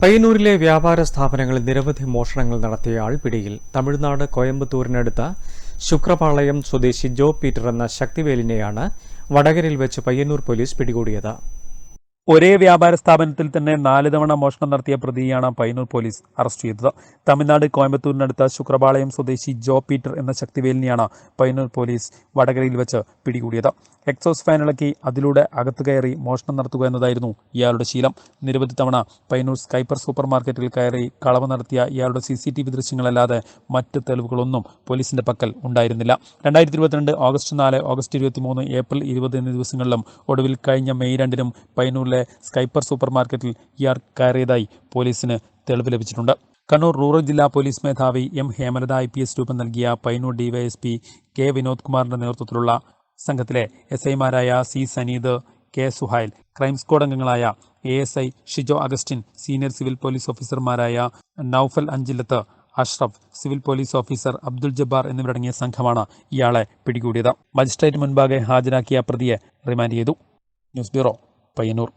പയ്യന്നൂരിലെ വ്യാപാര സ്ഥാപനങ്ങളിൽ നിരവധി മോഷണങ്ങൾ നടത്തിയ ആൾ പിടിയിൽ തമിഴ്നാട് കോയമ്പത്തൂരിനടുത്ത ശുക്രപാളയം സ്വദേശി ജോ പീറ്റർ എന്ന ശക്തിവേലിനെയാണ് വടകരയിൽ വെച്ച് പയ്യന്നൂർ പോലീസ് പിടികൂടിയത്. ഒരേ വ്യാപാര സ്ഥാപനത്തിൽ തന്നെ നാല് തവണ മോഷണം നടത്തിയ പ്രതിയാണ് പൈനൂർ പോലീസ് അറസ്റ്റ് ചെയ്തത്. തമിഴ്നാട് കോയമ്പത്തൂരിനടുത്ത ശുക്രപാളയം സ്വദേശി ജോ പീറ്റർ എന്ന ശക്തിവേലിനെയാണ് പൈനൂർ പോലീസ് വടകരയിൽ വെച്ച് പിടികൂടിയത്. എക്സോസ് ഫാൻ ഇളക്കി അതിലൂടെ അകത്തു കയറി മോഷണം നടത്തുക എന്നതായിരുന്നു ഇയാളുടെ ശീലം. നിരവധി തവണ പൈനൂർ സ്കൈപ്പർ സൂപ്പർ മാർക്കറ്റിൽ കയറി കളവ് നടത്തിയ ഇയാളുടെ സി സി ടി വി ദൃശ്യങ്ങളല്ലാതെ മറ്റ് തെളിവുകളൊന്നും പോലീസിന്റെ പക്കൽ ഉണ്ടായിരുന്നില്ല. രണ്ടായിരത്തി ഇരുപത്തിരണ്ട് ഓഗസ്റ്റ് നാല് ഓഗസ്റ്റ് ഇരുപത്തിമൂന്ന് ഏപ്രിൽ ഇരുപത് എന്നീ ദിവസങ്ങളിലും ഒടുവിൽ കഴിഞ്ഞ മെയ് രണ്ടിനും പയ്യന്നൂരിലെ സ്കൈപ്പർ സൂപ്പർ മാർക്കറ്റിൽ ഇയാൾ കയറിയതായി പോലീസിന് തെളിവ് ലഭിച്ചിട്ടുണ്ട്. കണ്ണൂർ റൂറൽ ജില്ലാ പോലീസ് മേധാവി M Hemalatha I P S രൂപം നൽകിയ പയ്യന്നൂർ ഡിവൈഎസ്പി കെ വിനോദ് കുമാറിന്റെ നേതൃത്വത്തിലുള്ള സംഘത്തിലെ എസ് ഐമാരായ C Saneed K Suhail crime squad അംഗങ്ങളായ A S I Shijo Augustine senior civil police ഓഫീസർമാരായ Naufal Anchilath Ashraf civil police officer Abdul Jabbar എന്നിവരടങ്ങിയ സംഘമാണ് ഇയാളെ പിടികൂടിയത്. മജിസ്ട്രേറ്റ് മുൻപാകെ ഹാജരാക്കിയ പ്രതിയെ റിമാൻഡ് ചെയ്തു. News bureau Payyanur.